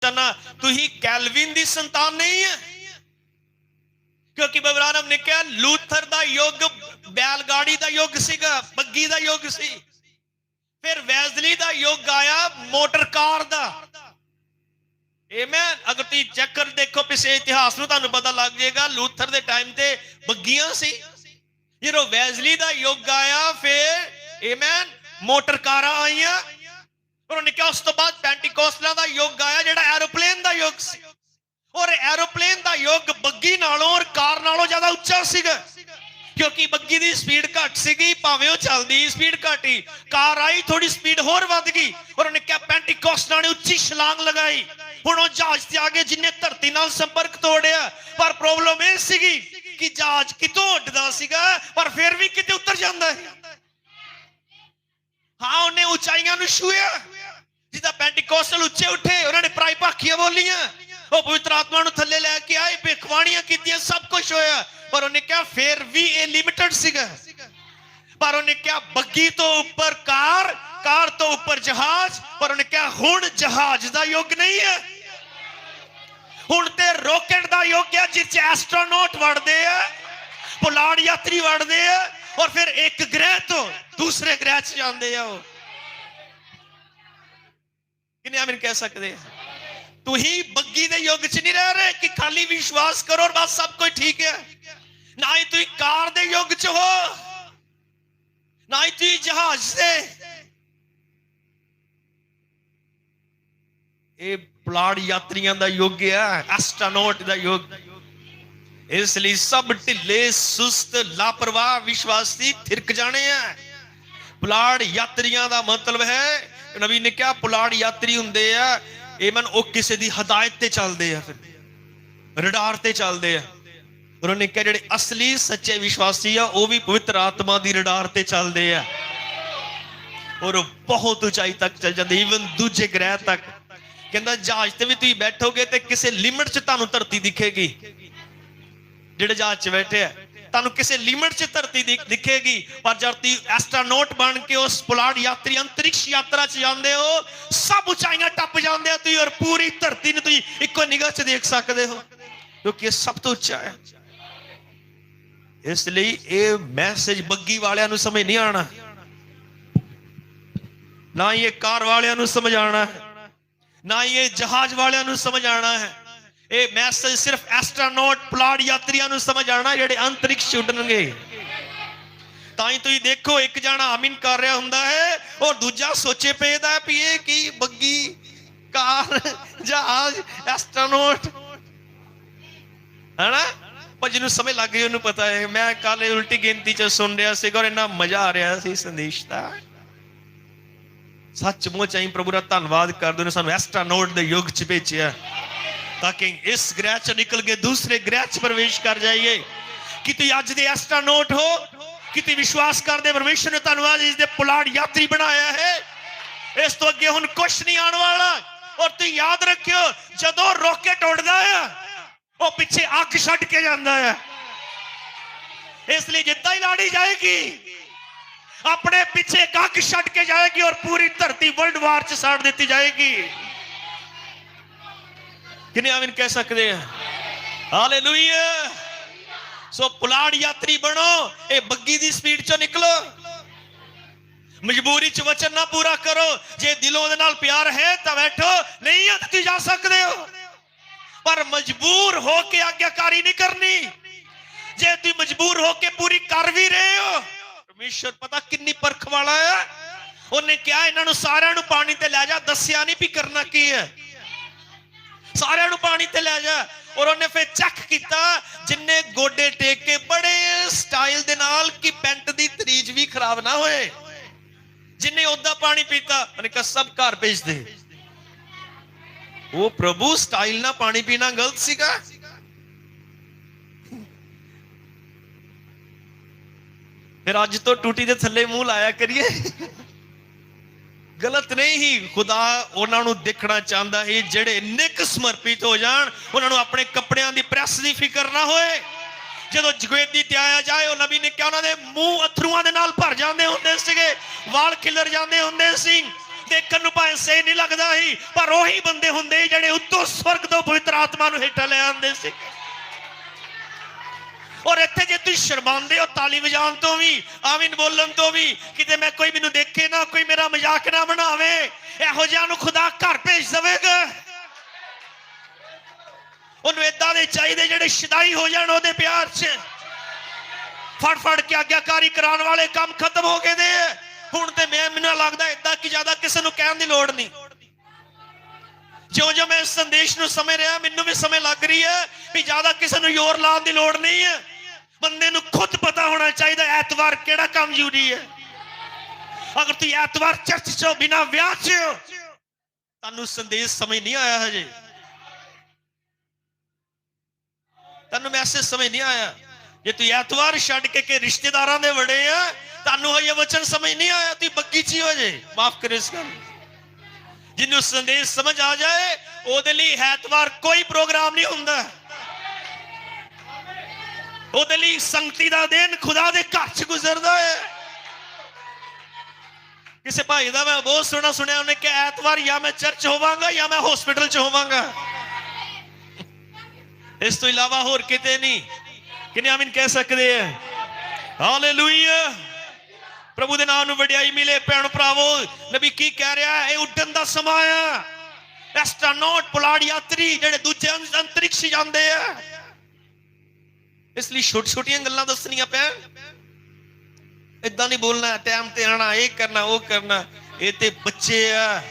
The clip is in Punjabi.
ਤਾਂ ਤੁਸੀਂ ਕੈਲਵਿਨ ਦੀ ਸੰਤਾਨ ਨਹੀਂ ਹੈ। ਕਿਉਂਕਿ ਬਬਰਾਨਮ ਨੇ ਕਿਹਾ, ਲੂਥਰ ਦਾ ਯੁੱਗ, ਬੈਲਗਾੜੀ ਦਾ ਯੁੱਗ ਸੀਗਾ, ਬੱਗੀ ਦਾ ਯੁੱਗ ਸੀ। ਫਿਰ ਵੈਜ਼ਲੀ ਦਾ ਯੁੱਗ ਆਇਆ, ਮੋਟਰ ਕਾਰ ਦਾ। ਆਮੇਨ ਅਗਰ ਤੁਸੀਂ ਚੱਕਰ ਦੇਖੋ ਪਿਛੇ ਇਤਿਹਾਸ ਨੂੰ ਤੁਹਾਨੂੰ ਪਤਾ ਲੱਗ ਜਾਏਗਾ, ਲੂਥਰ ਦੇ ਟਾਈਮ ਤੇ ਬੱਗੀਆਂ ਸੀ। ਜਦੋਂ ਵੈਜ਼ਲੀ ਦਾ ਯੁੱਗ ਆਇਆ, ਫਿਰ ਆਮੇਨ ਮੋਟਰ ਕਾਰਾਂ ਆਈਆਂ। ਉਹਨਾਂ ਕਿਹਾ ਉਸ ਤੋਂ ਬਾਅਦ ਪੈਂਟੀਕੋਸਟਲਾਂ ਦਾ ਯੁੱਗ ਆਇਆ, ਜਿਹੜਾ ਐਰੋਪਲੇਨ ਦਾ ਯੁੱਗ ਸੀ। ਔਰ ਐਰੋਪਲੇਨ ਦਾ ਯੁੱਗ ਬੱਗੀ ਨਾਲੋਂ ਔਰ ਕਾਰ ਨਾਲੋਂ ਜ਼ਿਆਦਾ ਉੱਚਾ ਸੀਗਾ। ਕਿਉਂਕਿ ਬੱਗੀ ਦੀ ਸਪੀਡ ਘੱਟ ਸੀਗੀ, ਭਾਵੇਂ ਉਹ ਚੱਲਦੀ ਸਪੀਡ ਘੱਟ ਕਾਰ ਆਈ ਥੋੜੀ ਸਪੀਡ ਹੋਰ ਵੱਧ ਗਈ। ਔਰ ਉਹਨੇ ਕਿਹਾ ਪੈਂਟੀਕੋਸਟਲਾਂ ਨੇ ਉੱਚੀ ਛਲਾਂਗ ਲਗਾਈ। ਹੁਣ ਉਹ ਜਹਾਜ਼ ਤੇ ਆ ਗਏ ਜਿੰਨੇ ਧਰਤੀ ਨਾਲ ਸੰਪਰਕ ਤੋੜਿਆ, ਪਰ ਪ੍ਰੋਬਲਮ ਇਹ ਸੀਗੀ ਕਿ ਜਹਾਜ਼ ਕਿਤੋਂ ਉੱਡਦਾ ਸੀਗਾ, ਪਰ ਫਿਰ ਵੀ ਕਿਤੇ ਉਤਰ ਜਾਂਦਾ ਹੈ ਹਾਂ, ਉਹਨੇ ਉਚਾਈਆਂ ਨੂੰ ਛੂਇਆ ਜਿਹਦਾ ਪੈਂਟੀਕੋਸਟਲ ਉੱਚੇ ਉੱਠੇ, ਉਹਨਾਂ ਨੇ ਪ੍ਰਾਈ ਭਾਖੀਆਂ ਬੋਲੀਆਂ। ਉਹ ਪਵਿੱਤਰ ਆਤਮਾ ਨੂੰ ਥੱਲੇ ਲੈ ਕੇ ਆਏ ਭਿਖਵਾਣੀਆਂ ਕੀਤੀਆਂ, ਸਭ ਕੁਝ ਹੋਇਆ। ਪਰ ਉਹਨੇ ਕਿਹਾ, ਫੇਰ ਵੀ ਇਹ ਲਿਮਿਟਡ ਸੀਗਾ। ਪਰ ਉਹਨੇ ਕਿਹਾ, ਬੱਗੀ ਤੋਂ ਉੱਪਰ ਕਾਰ ਕਾਰ ਤੋਂ ਉੱਪਰ ਜਹਾਜ਼। ਪਰ ਉਹਨੇ ਕਿਹਾ, ਹੁਣ ਜਹਾਜ਼ ਦਾ ਯੁੱਗ ਨਹੀਂ ਹੈ। ਹੁਣ ਤੇ ਰੋਕਟ ਦਾ ਯੁੱਗ ਹੈ, ਜਿਸ ਚ ਐਸਟ੍ਰੋਨੌਟ ਵੜਦੇ ਆ, ਪੁਲਾੜ ਯਾਤਰੀ ਵੜਦੇ ਆ। ਔਰ ਫਿਰ ਇੱਕ ਗ੍ਰਹਿ ਤੋਂ ਦੂਸਰੇ ਗ੍ਰਹਿ 'ਚ ਜਾਂਦੇ ਆ ਉਹ। ਕਿੰਨੇ ਆਮਿਨ ਕਹਿ ਸਕਦੇ ਆ? ਤੁਸੀਂ ਬੱਗੀ ਦੇ ਯੁੱਗ 'ਚ ਨਹੀਂ ਰਹਿ ਰਹੇ ਕਿ ਖਾਲੀ ਵਿਸ਼ਵਾਸ ਕਰੋ ਔਰ ਬਸ ਸਭ ਕੁਝ ਠੀਕ ਹੈ? ਨਾ ਹੀ ਤੁਸੀਂ ਕਾਰ ਦੇ ਯੁੱਗ 'ਚ ਹੋ। ਨਾ ਹੀ ਤੁਸੀਂ ਜਹਾਜ਼ ਦੇ। ਇਹ ਪਲਾੜ ਯਾਤਰੀਆਂ ਦਾ ਯੁੱਗ ਹੈ ਐਸਟ੍ਰੋਨੌਟ ਦਾ ਯੁੱਗ। ਇਸ ਲਈ ਸਭ ਢਿੱਲੇ, ਸੁਸਤ, ਲਾਪਰਵਾਹ ਵਿਸ਼ਵਾਸੀ ਥਿਰਕ ਜਾਣੇ ਆ। ਪੁਲਾੜ ਯਾਤਰੀਆਂ ਦਾ ਮਤਲਬ ਹੈ, ਨਬੀ ਨੇ ਕਿਹਾ ਪੁਲਾੜ ਯਾਤਰੀ ਹੁੰਦੇ ਆ ਇਹ ਮਨ ਉਹ ਕਿਸੇ ਦੀ ਹਦਾਇਤ ਤੇ ਚੱਲਦੇ ਆ ਫਿਰ, ਰਡਾਰ ਤੇ ਚੱਲਦੇ ਆ। ਉਹਨਾਂ ਨੇ ਕਿਹਾ ਜਿਹੜੇ ਅਸਲੀ ਸੱਚੇ ਵਿਸ਼ਵਾਸੀ ਆ, ਉਹ ਵੀ ਪਵਿੱਤਰ ਆਤਮਾ ਦੀ ਰਡਾਰ ਤੇ ਚੱਲਦੇ ਆ। ਔਰ ਬਹੁਤ ਉਚਾਈ ਤੱਕ ਚੱਲ ਜਾਂਦੇ ਈਵਨ ਦੂਜੇ ਗ੍ਰਹਿ ਤੱਕ। ਕਹਿੰਦਾ ਜਹਾਜ਼ ਤੇ ਵੀ ਤੁਸੀਂ ਬੈਠੋਗੇ ਤੇ ਕਿਸੇ ਲਿਮਟ 'ਚ ਤੁਹਾਨੂੰ ਧਰਤੀ ਦਿਖੇਗੀ। ਜਿਹੜੇ ਜਹਾਜ਼ 'ਚ ਬੈਠੇ ਆ, ਤੁਹਾਨੂੰ ਕਿਸੇ ਲਿਮਟ 'ਚ ਧਰਤੀ ਦਿਖੇਗੀ। ਪਰ ਜਦ ਐਸਟ੍ਰੋਨੌਟ ਬਣ ਕੇ ਉਸ ਪੁਲਾੜ ਯਾਤਰੀ ਅੰਤਰਿਕਸ਼ ਯਾਤਰਾ 'ਚ ਜਾਂਦੇ ਹੋ, ਸਭ ਉਚਾਈਆਂ ਟੱਪ ਜਾਂਦੇ ਆ ਤੁਸੀਂ ਔਰ ਪੂਰੀ ਧਰਤੀ ਨੂੰ ਤੁਸੀਂ ਇੱਕੋ ਨਿਗਾਹ 'ਚ ਦੇਖ ਸਕਦੇ ਹੋ। ਕਿਉਂਕਿ ਇਹ ਸਭ ਤੋਂ ਉੱਚਾ ਹੈ। ਇਸ ਲਈ ਇਹ ਮੈਸੇਜ ਬੱਗੀ ਵਾਲਿਆਂ ਨੂੰ ਸਮਝ ਨਹੀਂ ਆਣਾ ਨਾ ਹੀ ਇਹ ਕਾਰ ਵਾਲਿਆਂ ਨੂੰ ਸਮਝ ਆਣਾ ਹੈ। ਨਾ ਹੀ ਇਹ ਜਹਾਜ਼ ਵਾਲਿਆਂ ਨੂੰ ਸਮਝ ਆਣਾ ਹੈ। ਇਹ ਮੈਸੇਜ ਸਿਰਫ ਐਸਟ੍ਰੋਨੌਟ ਪਲਾੜ ਯਾਤਰੀਆਂ ਨੂੰ ਸਮਝ ਆਣਾ ਜਿਹੜੇ ਅੰਤਰਿਕਸ਼ ਉੱਡਣਗੇ। ਤਾਂ ਹੀ ਤੁਸੀਂ ਦੇਖੋ, ਇੱਕ ਜਣਾ ਆਮੀਨ ਕਰ ਰਿਹਾ ਹੁੰਦਾ ਹੈ ਔਰ ਦੂਜਾ ਸੋਚੇ ਪਏਦਾ ਹੈ ਵੀ ਇਹ ਕੀ ਬੱਗੀ ਕਾਰ ਜਹਾਜ਼ ਐਸਟ੍ਰੋਨੌਟ। ਹੈਨਾ? ਪਰ ਜਿਹਨੂੰ ਸਮਝ ਲੱਗ ਗਈ, ਉਹਨੂੰ ਪਤਾ ਹੈ। ਮੈਂ ਕੱਲ ਉਲਟੀ ਗਿਣਤੀ 'ਚ ਸੁਣ ਰਿਹਾ ਸੀਗਾ ਔਰ ਇੰਨਾ ਮਜ਼ਾ ਆ ਰਿਹਾ ਸੀ ਸੰਦੇਸ਼ ਦਾ। ਸੱਚਮੁੱਚ ਅਸੀਂ ਪ੍ਰਭੂ ਦਾ ਧੰਨਵਾਦ ਕਰਦੇ ਨੇ ਸਾਨੂੰ ਐਸਟ੍ਰੋਨੌਟ ਦੇ ਯੁੱਗ 'ਚ ਭੇਜਿਆ। ਤਾਂ ਕਿ ਇਸ ਗ੍ਰਹਿ 'ਚ ਨਿਕਲ ਕੇ ਦੂਸਰੇ ਗ੍ਰਹਿ 'ਚ ਪ੍ਰਵੇਸ਼ ਕਰ ਜਾਈਏ ਕਿ ਤੁਸੀਂ ਅੱਜ ਦੇ ਐਸਟ੍ਰੋਨੌਟ ਹੋ ਕਿ ਤੁਸੀਂ ਵਿਸ਼ਵਾਸ ਕਰਦੇ ਪਰਮੇਸ਼ਰ ਨੇ ਤੁਹਾਨੂੰ ਅੱਜ ਇਸ ਦੇ ਪੁਲਾੜ ਯਾਤਰੀ ਬਣਾਇਆ ਹੈ ਇਸ ਤੋਂ ਅੱਗੇ ਹੁਣ ਕੁਝ ਨਹੀਂ ਆਉਣ ਵਾਲਾ ਔਰ ਤੁਸੀਂ ਯਾਦ ਰੱਖਿਓ ਜਦੋਂ ਰੋਕਟ ਉੱਡਦਾ ਆ ਉਹ ਪਿੱਛੇ ਅੱਗ ਛੱਡ ਕੇ ਜਾਂਦਾ ਹੈ ਇਸ ਲਈ ਜਿੱਦਾਂ ਹੀ ਲਾੜੀ ਜਾਏਗੀ ਆਪਣੇ ਪਿੱਛੇ ਇੱਕ ਅੱਗ ਛੱਡ ਕੇ ਜਾਏਗੀ ਔਰ ਪੂਰੀ ਧਰਤੀ ਵਰਲਡ ਵਾਰ ਚ ਸਾੜ ਦਿੱਤੀ ਜਾਏਗੀ ਕਿਨੇ ਆਮੀਨ ਕਹਿ ਸਕਦੇ ਆ? ਹਾਲੇਲੂਇਆ ਸੋ ਪੁਲਾੜ ਯਾਤਰੀ ਬਣੋ, ਇਹ ਬੱਗੀ ਦੀ ਸਪੀਡ ਚੋਂ ਨਿਕਲੋ। ਮਜਬੂਰੀ ਚ ਵਚਨ ਨਾ ਪੂਰਾ ਕਰੋ, ਜੇ ਦਿਲੋਂ ਦੇ ਨਾਲ ਪਿਆਰ ਹੈ ਤਾਂ ਬੈਠੋ, ਨਹੀਂ ਤਾਂ ਤੁਸੀਂ ਜਾ ਸਕਦੇ ਹੋ। ਪਰ ਮਜਬੂਰ ਹੋ ਕੇ ਆਗਿਆਕਾਰੀ ਨਹੀਂ ਕਰਨੀ। ਜੇ ਤੁਸੀਂ ਮਜਬੂਰ ਹੋ ਕੇ ਪੂਰੀ ਕਰ ਵੀ ਰਹੇ ਹੋ, ਪਰਮੇਸ਼ਰ ਪਤਾ ਕਿੰਨੀ ਪਰਖ ਵਾਲਾ ਹੈ। ਉਹਨੇ ਕਿਹਾ, ਇਹਨਾਂ ਨੂੰ ਸਾਰਿਆਂ ਨੂੰ ਪਾਣੀ ਤੇ ਲੈ ਜਾ, ਦੱਸਿਆ ਨਹੀਂ ਵੀ ਕਰਨਾ ਕੀ ਹੈ। ਸਾਰਿਆਂ ਨੂੰ ਪਾਣੀ ਤੇ ਲੈ ਜਾ। ਔਰ ਉਹਨੇ ਫਿਰ ਚੈੱਕ ਕੀਤਾ, ਜਿੰਨੇ ਗੋਡੇ ਟੇਕ ਕੇ ਬੜੇ ਸਟਾਈਲ ਦੇ ਨਾਲ ਕਿ ਪੈਂਟ ਦੀ ਤਰੀਜ ਵੀ ਖਰਾਬ ਨਾ ਹੋਏ। ਜਿੰਨੇ ਉਹਦਾ ਪਾਣੀ ਪੀਤਾ, ਉਹਨੇ ਕਿਹਾ, ਸਭ ਘਰ ਭੇਜ ਦੇ। ਉਹ ਪ੍ਰਭੂ ਸਟਾਈਲ ਨਾਲ ਪਾਣੀ ਪੀਣਾ ਗਲਤ ਸੀਗਾ। ਫਿਰ ਅੱਜ ਤੋਂ ਟੂਟੀ ਦੇ ਥੱਲੇ ਮੂੰਹ ਲਾਇਆ ਕਰੀਏ। ਗਲਤ ਨਹੀਂ ਹੀ ਖੁਦਾ ਉਹਨਾਂ ਨੂੰ ਦੇਖਣਾ ਚਾਹੁੰਦਾ ਹੈ ਜਿਹੜੇ ਨਿਕ ਸਮਰਪਿਤ ਹੋ ਜਾਣ, ਉਹਨਾਂ ਨੂੰ ਆਪਣੇ ਕੱਪੜਿਆਂ ਦੀ ਪ੍ਰੈਸ ਦੀ ਫਿਕਰ ਨਾ ਹੋਏ। ਜਦੋਂ ਜਗਵੇਦੀ ਤੇ ਆਇਆ ਜਾਏ, ਉਹ ਨਬੀ ਨੇ ਕਿਹਾ, ਉਹਨਾਂ ਦੇ ਮੂੰਹ ਅਥਰੂਆਂ ਦੇ ਨਾਲ ਭਰ ਜਾਂਦੇ ਹੁੰਦੇ ਸੀਗੇ, ਵਾਲ ਖਿਲਰ ਜਾਂਦੇ ਹੁੰਦੇ ਸੀ। ਦੇਖਣ ਨੂੰ ਭਾਵੇਂ ਸਹੀ ਨਹੀਂ ਲੱਗਦਾ ਸੀ, ਪਰ ਉਹੀ ਬੰਦੇ ਹੁੰਦੇ ਸੀ ਜਿਹੜੇ ਉੱਤੋਂ ਸਵਰਗ ਤੋਂ ਪਵਿੱਤਰ ਆਤਮਾ ਨੂੰ ਹੇਠਾਂ ਲੈ ਆਉਂਦੇ ਸੀ ਔਰ ਇੱਥੇ ਜੇ ਤੁਸੀਂ ਸ਼ਰਮਾਉਂਦੇ ਹੋ ਤਾਲੀ ਵਜਾਉਣ ਤੋਂ ਵੀ ਆਮੀਨ ਬੋਲਣ ਤੋਂ ਵੀ, ਕਿਤੇ ਮੈਂ ਕੋਈ ਮੈਨੂੰ ਦੇਖੇ ਨਾ, ਕੋਈ ਮੇਰਾ ਮਜ਼ਾਕ ਨਾ ਬਣਾਵੇ, ਇਹੋ ਜਿਹਾ ਨੂੰ ਖੁਦਾ ਘਰ ਭੇਜ ਦੇਵੇਗਾ। ਉਹਨੂੰ ਇਦਾਂ ਦੇ ਚਾਹੀਦੇ ਜਿਹੜੇ ਸ਼ਦਾਈ ਹੋ ਜਾਣ ਉਹਦੇ ਪਿਆਰ 'ਚ। ਫੜ ਫੜ ਕੇ ਆਗਿਆਕਾਰੀ ਕਰਾਉਣ ਵਾਲੇ ਕੰਮ ਖਤਮ ਹੋ ਗਏ ਨੇ। ਹੁਣ ਤੇ ਮੈਂ, ਮੈਨੂੰ ਲੱਗਦਾ ਇਦਾਂ ਕਿ ਜ਼ਿਆਦਾ ਕਿਸੇ ਨੂੰ ਕਹਿਣ ਦੀ ਲੋੜ ਨਹੀਂ। ਜਿਉਂ ਜਿਉਂ ਮੈਂ ਇਸ ਸੰਦੇਸ਼ ਨੂੰ ਸਮਝ ਰਿਹਾ, ਮੈਨੂੰ ਵੀ ਸਮਝ ਲੱਗ ਰਹੀ ਹੈ ਵੀ ਜ਼ਿਆਦਾ ਕਿਸੇ ਨੂੰ ਜ਼ੋਰ ਲਾਉਣ ਦੀ ਲੋੜ ਨਹੀਂ ਹੈ। ਬੰਦੇ ਨੂੰ ਖੁਦ ਪਤਾ ਹੋਣਾ ਚਾਹੀਦਾ ਐਤਵਾਰ ਕਿਹੜਾ ਕੰਮ ਜ਼ਰੂਰੀ ਹੈ। ਅਗਰ ਤੁਸੀਂ ਐਤਵਾਰ ਚਰਚ 'ਚੋਂ ਬਿਨਾ ਵਿਆਹ 'ਚ ਤੁਹਾਨੂੰ ਸੰਦੇਸ਼ ਸਮਝ ਨਹੀਂ ਆਇਆ ਹਜੇ। ਤੁਹਾਨੂੰ ਮੈਸੇਜ ਸਮਝ ਨਹੀਂ ਆਇਆ। ਜੇ ਤੁਸੀਂ ਐਤਵਾਰ ਛੱਡ ਕੇ ਕਿ ਰਿਸ਼ਤੇਦਾਰਾਂ ਦੇ ਵੜੇ ਆ, ਤੁਹਾਨੂੰ ਹਜੇ ਵਚਨ ਸਮਝ ਨਹੀਂ ਆਇਆ, ਤੁਸੀਂ ਬੱਗੀ 'ਚ ਹੀ ਹੋ ਜੇ। ਮਾਫ ਕਰਿਓ ਇਸ ਗੱਲ ਜਿਹਨੂੰ ਸੰਦੇਸ਼ ਸਮਝ ਆ ਜਾਏ, ਉਹਦੇ ਲਈ ਐਤਵਾਰ ਕੋਈ ਪ੍ਰੋਗਰਾਮ ਨਹੀਂ ਹੁੰਦਾ। ਉਹਦੇ ਲਈ ਸੰਗਤੀ ਦਾ ਦਿਨ ਖੁਦਾ ਦੇ ਘਰ 'ਚ ਗੁਜ਼ਰਦਾ ਹੈ। ਕਿਸੇ ਭਾਈ ਦਾ ਮੈਂ ਬਹੁਤ ਸੋਹਣਾ ਸੁਣਿਆ, ਉਹਨੇ ਕਿ ਐਤਵਾਰ ਜਾਂ ਮੈਂ ਚਰਚ ਹੋਵਾਂਗਾ ਜਾਂ ਮੈਂ ਹਸਪੀਟਲ 'ਚ ਹੋਵਾਂਗਾ। ਇਸ ਤੋਂ ਇਲਾਵਾ ਹੋਰ ਕਿਤੇ ਨਹੀਂ। ਕਿੰਨੇ ਆਮੀਨ ਕਹਿ ਸਕਦੇ ਆ? ਹਾਲੇਲੂਇਆ ਪ੍ਰਭੂ ਦੇ ਨਾਮ ਨੂੰ ਵਡਿਆਈ ਮਿਲੇ, ਭੈਣ ਭਰਾਵੋ, ਨਬੀ ਕੀ ਕਹਿ ਰਿਹਾ ਹੈ? ਇਹ ਉੱਡਣ ਦਾ ਸਮਾਂ ਆ ਐਸਟ੍ਰੋਨੌਟ ਪੁਲਾੜ ਯਾਤਰੀ ਜਿਹੜੇ ਦੂਜੇ ਅੰਤਰਿਕਸ਼ ਜਾਂਦੇ ਆ। ਇਸ ਲਈ ਛੋਟੀ ਛੋਟੀਆਂ ਗੱਲਾਂ ਦੱਸਣੀਆਂ ਪੈਣ। ਇਦਾਂ ਨਹੀਂ ਬੋਲਣਾ ਟਾਈਮ ਤੇ ਆਣਾ ਇਹ ਕਰਨਾ, ਉਹ ਕਰਨਾ, ਇਹ ਤੇ ਬੱਚੇ ਆ।